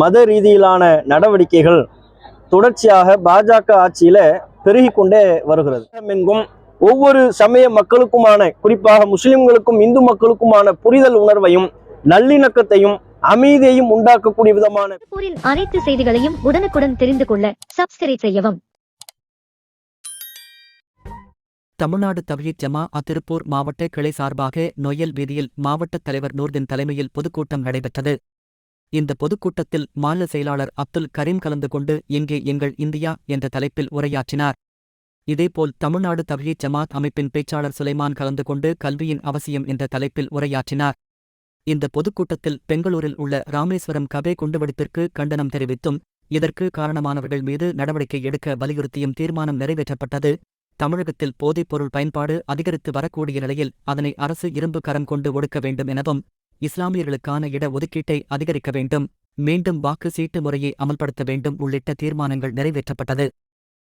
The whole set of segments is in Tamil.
மத ரீதியிலான நடவடிக்கைகள் தொடர்ச்சியாக பாஜக ஆட்சியில பெருகி கொண்டே வருகிறது எங்கும் ஒவ்வொரு சமய மக்களுக்குமான குறிப்பாக முஸ்லிம்களுக்கும் இந்து மக்களுக்குமான புரிதல் உணர்வையும் நல்லிணக்கத்தையும் அமைதியையும் உண்டாக்கக்கூடிய விதமான அனைத்து செய்திகளையும் உடனுக்குடன் தெரிந்து கொள்ள சப்ஸ்கிரைப் செய்யவும். தமிழ்நாடு தவ்ஹீத் ஜமா திருப்பூர் மாவட்ட கிளை சார்பாக நொயல் வீதியில் மாவட்ட தலைவர் நூர்தின் தலைமையில் பொதுக்கூட்டம் நடைபெற்றது. இந்த பொதுக்கூட்டத்தில் மாநில செயலாளர் அப்துல் கரீம் கலந்து கொண்டு எங்கே எங்கள் இந்தியா என்ற தலைப்பில் உரையாற்றினார். இதேபோல் தமிழ்நாடு தவ்ஹீத் ஜமாத் அமைப்பின் பேச்சாளர் சுலைமான் கலந்து கொண்டு கல்வியின் அவசியம் என்ற தலைப்பில் உரையாற்றினார். இந்த பொதுக்கூட்டத்தில் பெங்களூரில் உள்ள ராமேஸ்வரம் கபே குண்டுவெடிப்பிற்கு கண்டனம் தெரிவித்தும் இதற்கு காரணமானவர்கள் மீது நடவடிக்கை எடுக்க வலியுறுத்தியும் தீர்மானம் நிறைவேற்றப்பட்டது. தமிழகத்தில் போதைப்பொருள் பயன்பாடு அதிகரித்து வரக்கூடிய நிலையில் அதனை அரசு இரும்பு கரம் கொண்டு ஒடுக்க வேண்டும் எனவும் இஸ்லாமியர்களுக்கான இட ஒதுக்கீட்டை அதிகரிக்க வேண்டும். மீண்டும் வாக்கு சீட்டு முறையை அமல்படுத்த வேண்டும் உள்ளிட்ட தீர்மானங்கள் நிறைவேற்றப்பட்டது.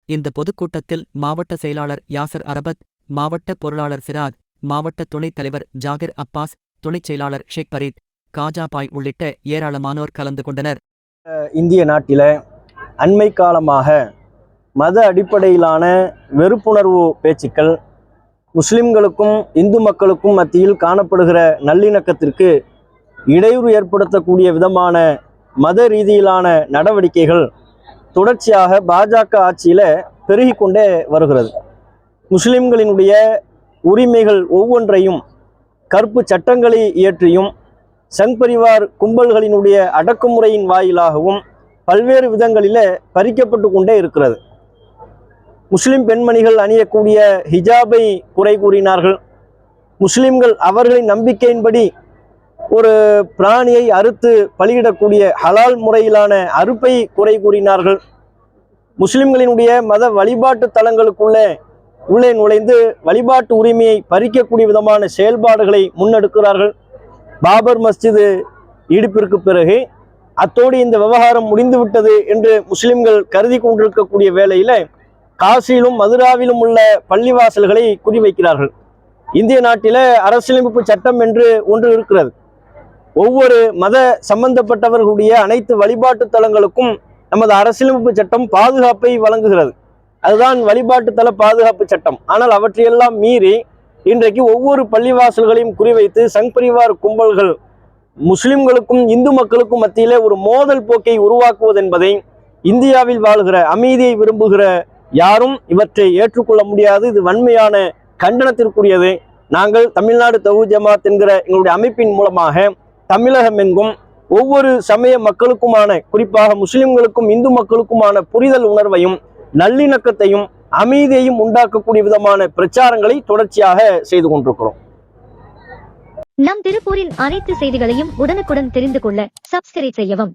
இந்த பொதுக்கூட்டத்தில் மாவட்ட செயலாளர் யாசர் அரபத் மாவட்ட பொருளாளர் சிராத் மாவட்ட துணைத் தலைவர் ஜாகிர் அப்பாஸ் துணைச் செயலாளர் ஷேக் பரீத் காஜாபாய் உள்ளிட்ட ஏராளமானோர் கலந்து கொண்டனர். இந்திய நாட்டில அண்மை காலமாக மத அடிப்படையிலான வெறுப்புணர்வு பேச்சுக்கள் முஸ்லிம்களுக்கும் இந்து மக்களுக்கும் மத்தியில் காணப்படுகிற நல்லிணக்கத்திற்கு இடையூறு ஏற்படுத்தக்கூடிய விதமான மத ரீதியிலான நடவடிக்கைகள் தொடர்ச்சியாக பாஜக ஆட்சியில் பெருகி கொண்டே வருகிறது. முஸ்லிம்களினுடைய உரிமைகள் ஒவ்வொன்றையும் கருப்பு சட்டங்களை இயற்றியும் சங்பரிவார் கும்பல்களினுடைய அடக்குமுறையின் வாயிலாகவும் பல்வேறு விதங்களில் பறிக்கப்பட்டு கொண்டே இருக்கிறது. முஸ்லிம் பெண்மணிகள் அணியக்கூடிய ஹிஜாபை குறை கூறினார்கள். முஸ்லிம்கள் அவர்களின் நம்பிக்கையின்படி ஒரு பிராணியை அறுத்து பலியிடக்கூடிய ஹலால் முறையிலான அறுப்பை குறை கூறினார்கள். முஸ்லிம்களினுடைய மத வழிபாட்டு தலங்களுக்குள்ளே உள்ளே நுழைந்து வழிபாட்டு உரிமையை பறிக்கக்கூடிய விதமான செயல்பாடுகளை முன்னெடுக்கிறார்கள். பாபர் மஸ்ஜிது இடிப்பிற்கு பிறகு அத்தோடு இந்த விவகாரம் முடிந்துவிட்டது என்று முஸ்லிம்கள் கருதி கொண்டிருக்கக்கூடிய வேளையில் காசியிலும் மதுராவிலும் உள்ள பள்ளிவாசல்களை குறிவைக்கிறார்கள். இந்திய நாட்டில் அரசியலமைப்பு சட்டம் என்று ஒன்று இருக்கிறது. ஒவ்வொரு மத சம்பந்தப்பட்டவர்களுடைய அனைத்து வழிபாட்டு தலங்களுக்கும் நமது அரசியலமைப்பு சட்டம் பாதுகாப்பை வழங்குகிறது. அதுதான் வழிபாட்டு தல பாதுகாப்பு சட்டம். ஆனால் அவற்றையெல்லாம் மீறி இன்றைக்கு ஒவ்வொரு பள்ளிவாசல்களையும் குறிவைத்து சங் பரிவார் கும்பல்கள் முஸ்லிம்களுக்கும் இந்து மக்களுக்கும் மத்தியிலே ஒரு மோதல் போக்கை உருவாக்குவது என்பதை இந்தியாவில் வாழ்கிற அமைதியை விரும்புகிற யாரும் இவற்றை ஏற்றுக்கொள்ள முடியாது. இது வன்மையான கண்டனத்திற்குரியது. நாங்கள் தமிழ்நாடு தகு ஜமாத் என்கிற எங்களுடைய அமைப்பின் மூலமாக தமிழகம் எங்கும் ஒவ்வொரு சமய மக்களுக்குமான குறிப்பாக முஸ்லிம்களுக்கும் இந்து மக்களுக்குமான புரிதல் உணர்வையும் நல்லிணக்கத்தையும் அமைதியையும் உண்டாக்கக்கூடிய விதமான பிரச்சாரங்களை தொடர்ச்சியாக செய்து கொண்டிருக்கிறோம். நம் திருப்பூரின் அனைத்து செய்திகளையும் உடனுக்குடன் தெரிந்து கொள்ள சப்ஸ்கிரைப் செய்யவும்.